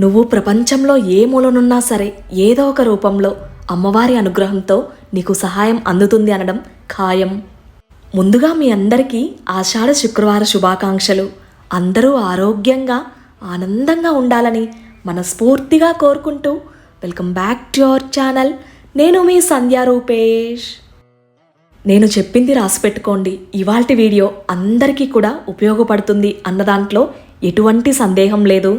నువ్వు ప్రపంచంలో ఏ మూలనున్నా సరే ఏదో ఒక రూపంలో అమ్మవారి అనుగ్రహంతో నీకు సహాయం అందుతుంది అనడం ఖాయం. ముందుగా మీ అందరికీ ఆషాఢ శుక్రవార శుభాకాంక్షలు. అందరూ ఆరోగ్యంగా ఆనందంగా ఉండాలని మనస్ఫూర్తిగా కోరుకుంటూ welcome back to our channel. నేను మీ సంధ్యా రూపేష్. నేను చెప్పింది రాసిపెట్టుకోండి. ఇవాల్టి వీడియో అందరికీ కూడా ఉపయోగపడుతుంది అన్న దాంట్లో ఎటువంటి సందేహం లేదు.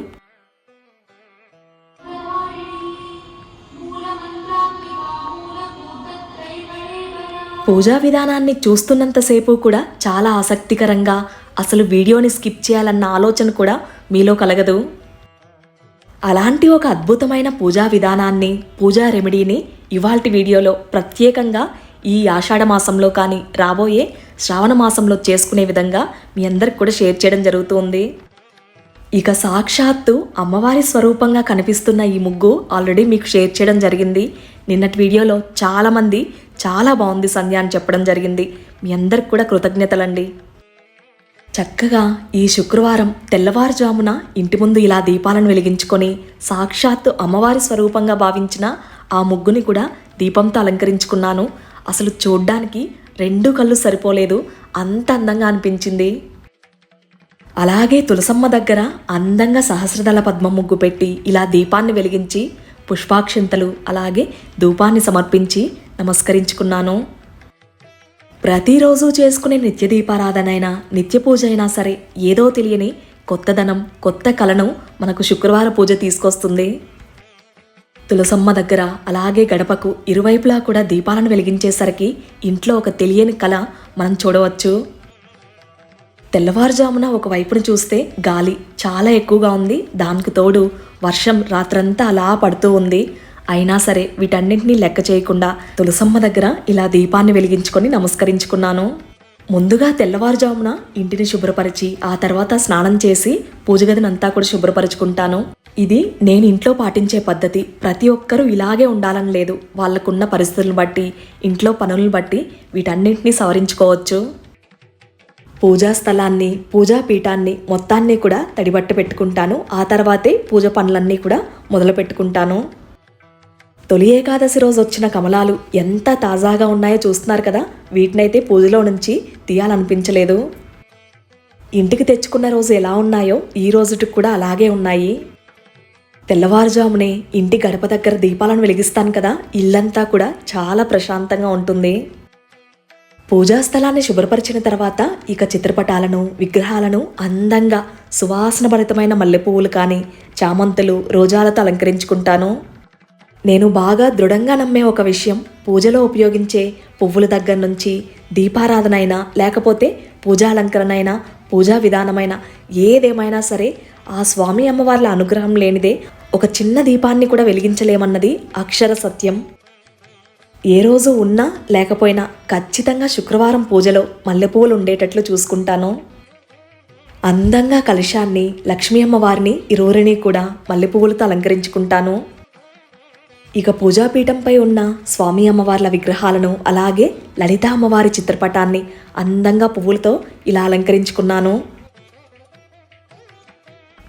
పూజా విధానాన్ని చూస్తున్నంతసేపు కూడా చాలా ఆసక్తికరంగా అసలు వీడియోని స్కిప్ చేయాలన్న ఆలోచన కూడా మీలో కలగదు. అలాంటి ఒక అద్భుతమైన పూజా విధానాన్ని పూజా రెమెడీని ఇవాల్టి వీడియోలో ప్రత్యేకంగా ఈ ఆషాఢ మాసంలో కానీ రాబోయే శ్రావణ మాసంలో చేసుకునే విధంగా మీ అందరికి కూడా షేర్ చేయడం జరుగుతుంది. ఇక సాక్షాత్తు అమ్మవారి స్వరూపంగా కనిపిస్తున్న ఈ ముగ్గు ఆల్రెడీ మీకు షేర్ చేయడం జరిగింది. నిన్నటి వీడియోలో చాలామంది చాలా బాగుంది సంధ్య అని చెప్పడం జరిగింది. మీ అందరికి కూడా కృతజ్ఞతలండి. చక్కగా ఈ శుక్రవారం తెల్లవారుజామున ఇంటి ముందు ఇలా దీపాలను వెలిగించుకొని సాక్షాత్తు అమ్మవారి స్వరూపంగా భావించిన ఆ ముగ్గుని కూడా దీపంతో అలంకరించుకున్నాను. అసలు చూడ్డానికి రెండు కళ్ళు సరిపోలేదు. అంత అందంగా అనిపించింది. అలాగే తులసమ్మ దగ్గర అందంగా సహస్రదళ పద్మ ముగ్గు పెట్టి ఇలా దీపాన్ని వెలిగించి పుష్పాక్షింతలు అలాగే ధూపాన్ని సమర్పించి నమస్కరించుకున్నాను. ప్రతిరోజు చేసుకునే నిత్య దీపారాధనైనా నిత్య పూజ అయినా సరే ఏదో తెలియని కొత్తదనం కొత్త కలను మనకు శుక్రవార పూజ తీసుకొస్తుంది. తులసమ్మ దగ్గర అలాగే గడపకు ఇరువైపులా కూడా దీపాలను వెలిగించేసరికి ఇంట్లో ఒక తెలియని కళ మనం చూడవచ్చు. తెల్లవారుజామున ఒకవైపును చూస్తే గాలి చాలా ఎక్కువగా ఉంది. దానికి తోడు వర్షం రాత్రంతా అలా పడుతూ ఉంది. అయినా సరే వీటన్నింటినీ లెక్క చేయకుండా తులసమ్మ దగ్గర ఇలా దీపాన్ని వెలిగించుకొని నమస్కరించుకున్నాను. ముందుగా తెల్లవారుజామున ఇంటిని శుభ్రపరిచి ఆ తర్వాత స్నానం చేసి పూజగదినంతా కూడా శుభ్రపరుచుకుంటాను. ఇది నేను ఇంట్లో పాటించే పద్ధతి. ప్రతి ఒక్కరూ ఇలాగే ఉండాలని లేదు. వాళ్ళకున్న పరిస్థితులను బట్టి ఇంట్లో పనులను బట్టి వీటన్నింటినీ సవరించుకోవచ్చు. పూజా స్థలాన్ని పూజా పీఠాన్ని మొత్తాన్ని కూడా తడిబట్ట పెట్టుకుంటాను. ఆ తర్వాతే పూజ పనులన్నీ కూడా మొదలు పెట్టుకుంటాను తొలి ఏకాదశి రోజు వచ్చిన కమలాలు ఎంత తాజాగా ఉన్నాయో చూస్తున్నారు కదా? వీటినైతే పూజలో నుంచి తీయాలనిపించలేదు. ఇంటికి తెచ్చుకున్న రోజు ఎలా ఉన్నాయో ఈ రోజుటికి కూడా అలాగే ఉన్నాయి. తెల్లవారుజామునే ఇంటి గడప దగ్గర దీపాలను వెలిగిస్తాను కదా? ఇల్లంతా కూడా చాలా ప్రశాంతంగా ఉంటుంది. పూజా స్థలాన్ని శుభ్రపరిచిన తర్వాత ఇక చిత్రపటాలను విగ్రహాలను అందంగా సువాసనభరితమైన మల్లెపువ్వులు కానీ చామంతులు రోజాలతో అలంకరించుకుంటాను. నేను బాగా దృఢంగా నమ్మే ఒక విషయం పూజలో ఉపయోగించే పువ్వుల దగ్గర నుంచి దీపారాధన అయినా లేకపోతే పూజాలంకరణ అయినా పూజా విధానమైన ఏదేమైనా సరే ఆ స్వామి అమ్మవార్ల అనుగ్రహం లేనిదే ఒక చిన్న దీపాన్ని కూడా వెలిగించలేమన్నది అక్షర సత్యం. ఏ రోజు ఉన్నా లేకపోయినా ఖచ్చితంగా శుక్రవారం పూజలో మల్లెపూలు ఉండేటట్లు చూసుకుంటాను. అందంగా కలశాన్ని లక్ష్మీ అమ్మవారిని ఇరువురిని కూడా మల్లెపువ్వులతో అలంకరించుకుంటాను. ఇక పూజాపీఠంపై ఉన్న స్వామి అమ్మవార్ల విగ్రహాలను అలాగే లలిత అమ్మవారి చిత్రపటాన్ని అందంగా పువ్వులతో ఇలా అలంకరించుకున్నాను.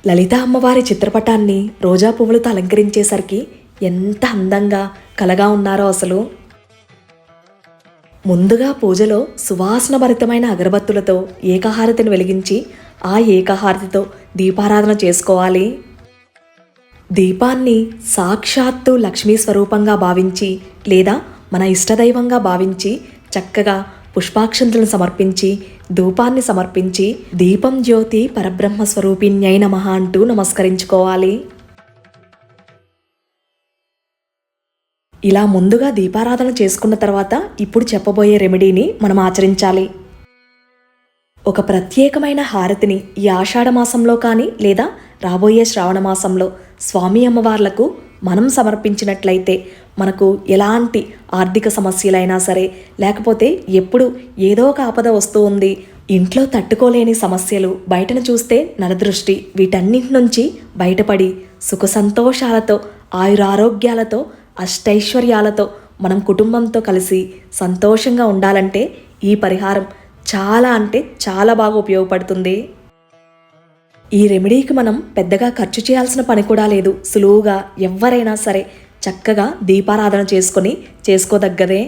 లలిత అమ్మవారి చిత్రపటాన్ని రోజా పువ్వులతో అలంకరించేసరికి ఎంత అందంగా కలగా ఉన్నారో అసలు. ముందుగా పూజలో సువాసనభరితమైన అగరబత్తులతో ఏకహారతిని వెలిగించి ఆ ఏకహారతితో దీపారాధన చేసుకోవాలి. దీపాన్ని సాక్షాత్తు లక్ష్మీ స్వరూపంగా భావించి లేదా మన ఇష్టదైవంగా భావించి చక్కగా పుష్పాక్షంతులను సమర్పించి ధూపాన్ని సమర్పించి దీపం జ్యోతి పరబ్రహ్మ స్వరూపిణ్యై నమః అంటూ నమస్కరించుకోవాలి. ఇలా ముందుగా దీపారాధన చేసుకున్న తర్వాత ఇప్పుడు చెప్పబోయే రెమెడీని మనం ఆచరించాలి. ఒక ప్రత్యేకమైన హారతిని ఈ ఆషాఢ మాసంలో కానీ లేదా రాబోయే శ్రావణ మాసంలో స్వామి అమ్మవార్లకు మనం సమర్పించినట్లయితే మనకు ఎలాంటి ఆర్థిక సమస్యలైనా సరే లేకపోతే ఎప్పుడు ఏదో ఒక ఆపద వస్తూ ఉంది ఇంట్లో తట్టుకోలేని సమస్యలు బయటను చూస్తే నరదృష్టి. వీటన్నింటి నుంచి బయటపడి సుఖ సంతోషాలతో ఆయురారోగ్యాలతో అష్టైశ్వర్యాలతో మనం కుటుంబంతో కలిసి సంతోషంగా ఉండాలంటే ఈ పరిహారం చాలా అంటే చాలా బాగా ఉపయోగపడుతుంది. ఈ రెమెడీకి మనం పెద్దగా ఖర్చు చేయాల్సిన పని కూడా లేదు. సులువుగా ఎవరైనా సరే చక్కగా దీపారాధన చేసుకొని చేసుకోదగ్గదే.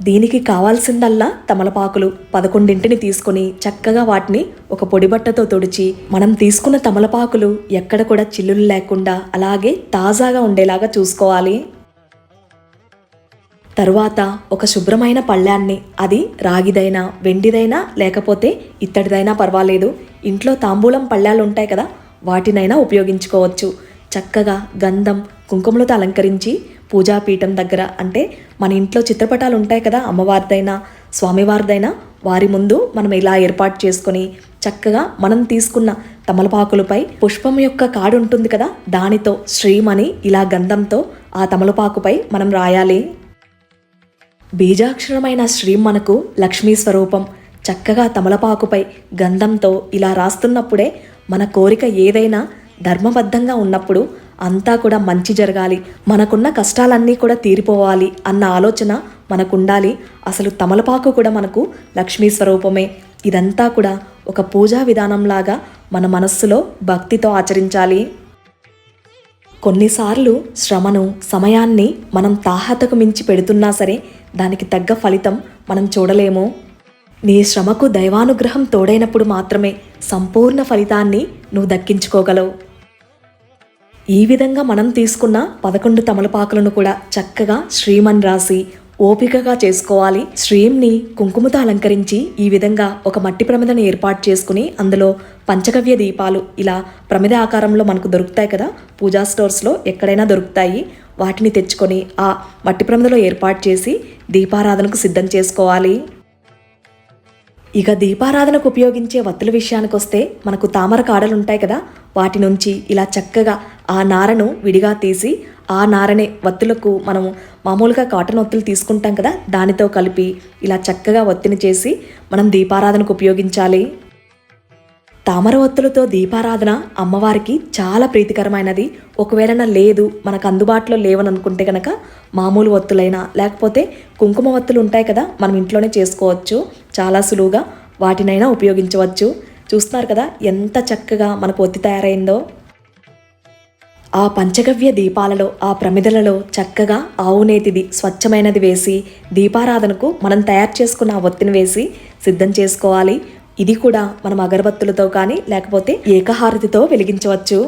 దీనికి కావాల్సిందల్లా తమలపాకులు పదకొండింటిని తీసుకొని చక్కగా వాటిని ఒక పొడి బట్టతో తుడిచి మనం తీసుకున్న తమలపాకులు ఎక్కడ కూడా చిల్లులు లేకుండా అలాగే తాజాగా ఉండేలాగా చూసుకోవాలి. తరువాత ఒక శుభ్రమైన పళ్ళాన్ని అది రాగిదైనా వెండిదైనా లేకపోతే ఇత్తడిదైనా పర్వాలేదు. ఇంట్లో తాంబూలం పళ్ళాలు ఉంటాయి కదా వాటినైనా ఉపయోగించుకోవచ్చు. చక్కగా గంధం కుంకుమలతో అలంకరించి పూజాపీఠం దగ్గర అంటే మన ఇంట్లో చిత్రపటాలు ఉంటాయి కదా అమ్మవారిదైనా స్వామివారిదైనా వారి ముందు మనం ఇలా ఏర్పాటు చేసుకొని చక్కగా మనం తీసుకున్న తమలపాకులపై పుష్పం యొక్క కాడు ఉంటుంది కదా దానితో శ్రీమని ఇలా గంధంతో ఆ తమలపాకుపై మనం రాయాలి. బీజాక్షరమైన శ్రీం మనకు లక్ష్మీ స్వరూపం చక్కగా తమలపాకుపై గంధంతో ఇలా రాస్తున్నప్పుడే మన కోరిక ఏదైనా ధర్మబద్ధంగా ఉన్నప్పుడు అంతా కూడా మంచి జరగాలి. మనకున్న కష్టాలన్నీ కూడా తీరిపోవాలి అన్న ఆలోచన మనకుండాలి. అసలు తమలపాకు కూడా మనకు లక్ష్మీ స్వరూపమే. ఇదంతా కూడా ఒక పూజా విధానంలాగా మన మనస్సులో భక్తితో ఆచరించాలి. కొన్నిసార్లు శ్రమను సమయాన్ని మనం తాహతకు మించి పెడుతున్నా సరే దానికి తగ్గ ఫలితం మనం చూడలేము. నీ శ్రమకు దైవానుగ్రహం తోడైనప్పుడు మాత్రమే సంపూర్ణ ఫలితాన్ని నువ్వు దక్కించుకోగలవు. ఈ విధంగా మనం తీసుకున్న పదకొండు తమలపాకులను కూడా చక్కగా శ్రీమన్ రాసి ఓపికగా చేసుకోవాలి. శ్రీంని కుంకుమతో అలంకరించి ఈ విధంగా ఒక మట్టి ప్రమిదను ఏర్పాటు చేసుకుని అందులో పంచగవ్య దీపాలు ఇలా ప్రమిద ఆకారంలో మనకు దొరుకుతాయి కదా. పూజా స్టోర్స్లో ఎక్కడైనా దొరుకుతాయి. వాటిని తెచ్చుకొని ఆ మట్టి ప్రమిదలో ఏర్పాటు చేసి దీపారాధనకు సిద్ధం చేసుకోవాలి. ఇక దీపారాధనకు ఉపయోగించే వత్తుల విషయానికి వస్తే మనకు తామర కాడలు ఉంటాయి కదా. వాటి నుంచి ఇలా చక్కగా ఆ నారను విడిగా తీసి ఆ నారనే వత్తులకు మనము మామూలుగా కాటన్ ఒత్తులు తీసుకుంటాం కదా దానితో కలిపి ఇలా చక్కగా ఒత్తిని చేసి మనం దీపారాధనకు ఉపయోగించాలి. తామర ఒత్తులతో దీపారాధన అమ్మవారికి చాలా ప్రీతికరమైనది. ఒకవేళ లేదు మనకు అందుబాటులో లేవని అనుకుంటే కనుక మామూలు ఒత్తులైనా లేకపోతే కుంకుమ ఒత్తులు ఉంటాయి కదా మనం ఇంట్లోనే చేసుకోవచ్చు. చాలా సులువుగా వాటినైనా ఉపయోగించవచ్చు. చూస్తున్నారు కదా ఎంత చక్కగా మనకు ఒత్తి తయారైందో. ఆ పంచగవ్య దీపాలలో ఆ ప్రమిదలలో చక్కగా ఆవునేతిది స్వచ్ఛమైనది వేసి దీపారాధనకు మనం తయారు చేసుకున్న ఆ ఒత్తిని వేసి సిద్ధం చేసుకోవాలి. ఇది కూడా మనం అగరబత్తులతో కానీ లేకపోతే ఏకహారతితో వెలిగించవచ్చు.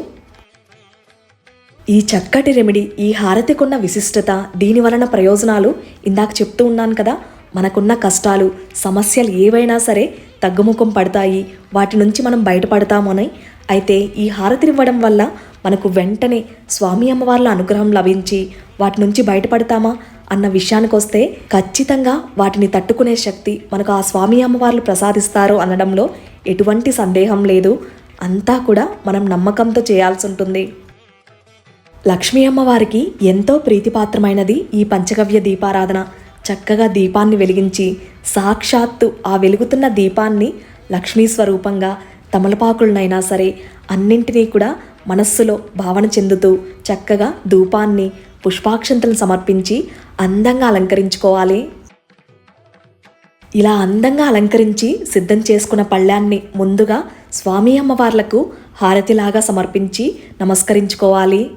ఈ చక్కటి రెమెడీ ఈ హారతికున్న విశిష్టత దీని వలన ప్రయోజనాలు ఇందాక చెప్తూ ఉన్నాను కదా. మనకున్న కష్టాలు సమస్యలు ఏవైనా సరే తగ్గుముఖం పడతాయి. వాటి నుంచి మనం బయటపడతామని. అయితే ఈ హారతినివ్వడం వల్ల మనకు వెంటనే స్వామి అమ్మవార్ల అనుగ్రహం లభించి వాటి నుంచి బయటపడతామా అన్న విషయానికి వస్తే ఖచ్చితంగా వాటిని తట్టుకునే శక్తి మనకు ఆ స్వామి అమ్మవార్లు ప్రసాదిస్తారు అనడంలో ఎటువంటి సందేహం లేదు. అంతా కూడా మనం నమ్మకంతో చేయాల్సి ఉంటుంది. లక్ష్మీ అమ్మవారికి ఎంతో ప్రీతిపాత్రమైనది ఈ పంచగవ్య దీపారాధన. చక్కగా దీపాన్ని వెలిగించి సాక్షాత్తు ఆ వెలుగుతున్న దీపాన్ని లక్ష్మీ స్వరూపంగా తమలపాకులనైనా సరే అన్నింటినీ కూడా మనస్సులో భావన చెందుతూ చక్కగా ధూపాన్ని పుష్పాక్షంతలను సమర్పించి అందంగా అలంకరించుకోవాలి. ఇలా అందంగా అలంకరించి సిద్ధం చేసుకున్న పళ్ళాన్ని ముందుగా స్వామి అమ్మవార్లకు హారతిలాగా సమర్పించి నమస్కరించుకోవాలి.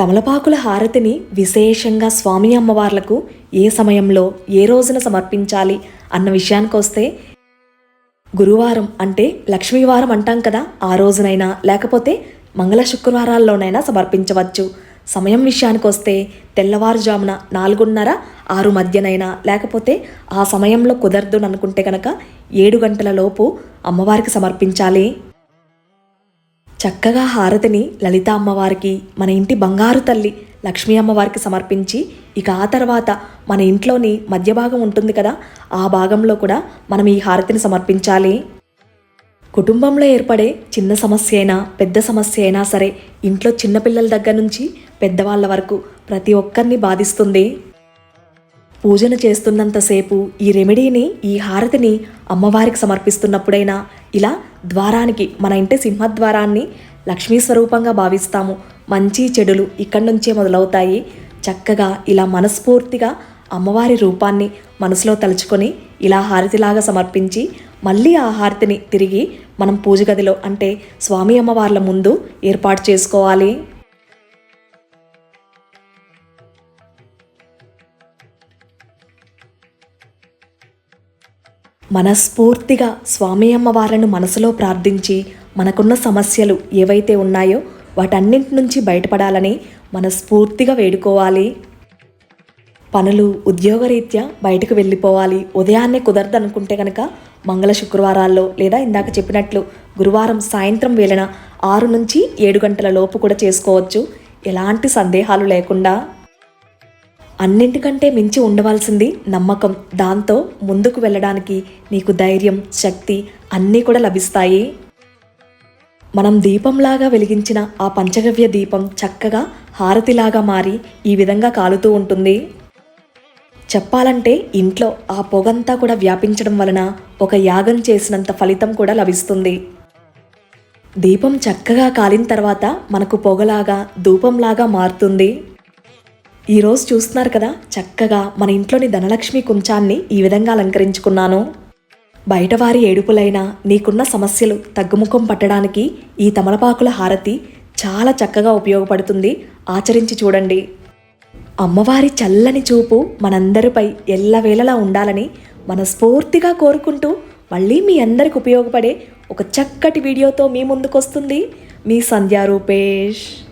తమలపాకుల హారతిని విశేషంగా స్వామి అమ్మవార్లకు ఏ సమయంలో ఏ రోజున సమర్పించాలి అన్న విషయానికి వస్తే గురువారం అంటే లక్ష్మీవారం అంటాం కదా ఆ రోజునైనా లేకపోతే మంగళ శుక్రవారాల్లోనైనా సమర్పించవచ్చు. సమయం విషయానికి వస్తే తెల్లవారుజామున నాలుగున్నర ఆరు మధ్యనైనా లేకపోతే ఆ సమయంలో కుదరదు అనుకుంటే కనుక ఏడు గంటల లోపు అమ్మవారికి సమర్పించాలి. చక్కగా హారతిని లలిత అమ్మవారికి మన ఇంటి బంగారు తల్లి లక్ష్మీ అమ్మవారికి సమర్పించి ఇక ఆ తర్వాత మన ఇంట్లోని మధ్య భాగం ఉంటుంది కదా ఆ భాగంలో కూడా మనం ఈ హారతిని సమర్పించాలి. కుటుంబంలో ఏర్పడే చిన్న సమస్య అయినా పెద్ద సమస్య అయినా సరే ఇంట్లో చిన్నపిల్లల దగ్గర నుంచి పెద్దవాళ్ళ వరకు ప్రతి ఒక్కరిని బాధిస్తుంది. పూజను చేస్తున్నంతసేపు ఈ రెమెడీని ఈ హారతిని అమ్మవారికి సమర్పిస్తున్నప్పుడైనా ఇలా ద్వారానికి మన ఇంటి సింహద్వారాన్ని లక్ష్మీ స్వరూపంగా భావిస్తాము. మంచి చెడులు ఇక్కడి నుంచే మొదలవుతాయి. చక్కగా ఇలా మనస్ఫూర్తిగా అమ్మవారి రూపాన్ని మనసులో తలుచుకొని ఇలా హారతిలాగా సమర్పించి మళ్ళీ ఆ హారతిని తిరిగి మనం పూజ గదిలో అంటే స్వామి అమ్మవార్ల ముందు ఏర్పాటు చేసుకోవాలి. మనస్ఫూర్తిగా స్వామి అమ్మవార్లను మనసులో ప్రార్థించి మనకున్న సమస్యలు ఏవైతే ఉన్నాయో వాటన్నింటి నుంచి బయటపడాలని మనస్ఫూర్తిగా వేడుకోవాలి. పనులు ఉద్యోగరీత్యా బయటకు వెళ్ళిపోవాలి. ఉదయాన్నే కుదరదనుకుంటే కనుక మంగళ శుక్రవారాల్లో లేదా ఇందాక చెప్పినట్లు గురువారం సాయంత్రం వేళన ఆరు నుంచి ఏడు గంటల లోపు కూడా చేసుకోవచ్చు. ఎలాంటి సందేహాలు లేకుండా. అన్నింటికంటే మించి ఉండవలసింది నమ్మకం. దాంతో ముందుకు వెళ్ళడానికి నీకు ధైర్యం శక్తి అన్నీ కూడా లభిస్తాయి. మనం దీపంలాగా వెలిగించిన ఆ పంచగవ్య దీపం చక్కగా హారతిలాగా మారి ఈ విధంగా కాలుతూ ఉంటుంది. చెప్పాలంటే ఇంట్లో ఆ పొగంతా కూడా వ్యాపించడం వలన ఒక యాగం చేసినంత ఫలితం కూడా లభిస్తుంది. దీపం చక్కగా కాలిన తర్వాత మనకు పొగలాగా ధూపంలాగా మారుతుంది. ఈరోజు చూస్తున్నారు కదా చక్కగా మన ఇంట్లోని ధనలక్ష్మి కుంచాన్ని ఈ విధంగా అలంకరించుకున్నాను. బయటవారి ఏడుపులైనా నీకున్న సమస్యలు తగ్గుముఖం పట్టడానికి ఈ తమలపాకుల హారతి చాలా చక్కగా ఉపయోగపడుతుంది. ఆచరించి చూడండి. అమ్మవారి చల్లని చూపు మనందరిపై ఎల్లవేళలా ఉండాలని మనస్ఫూర్తిగా కోరుకుంటూ మళ్ళీ మీ అందరికి ఉపయోగపడే ఒక చక్కటి వీడియోతో మీ ముందుకొస్తుంది. మీ సంధ్యా రూపేష్.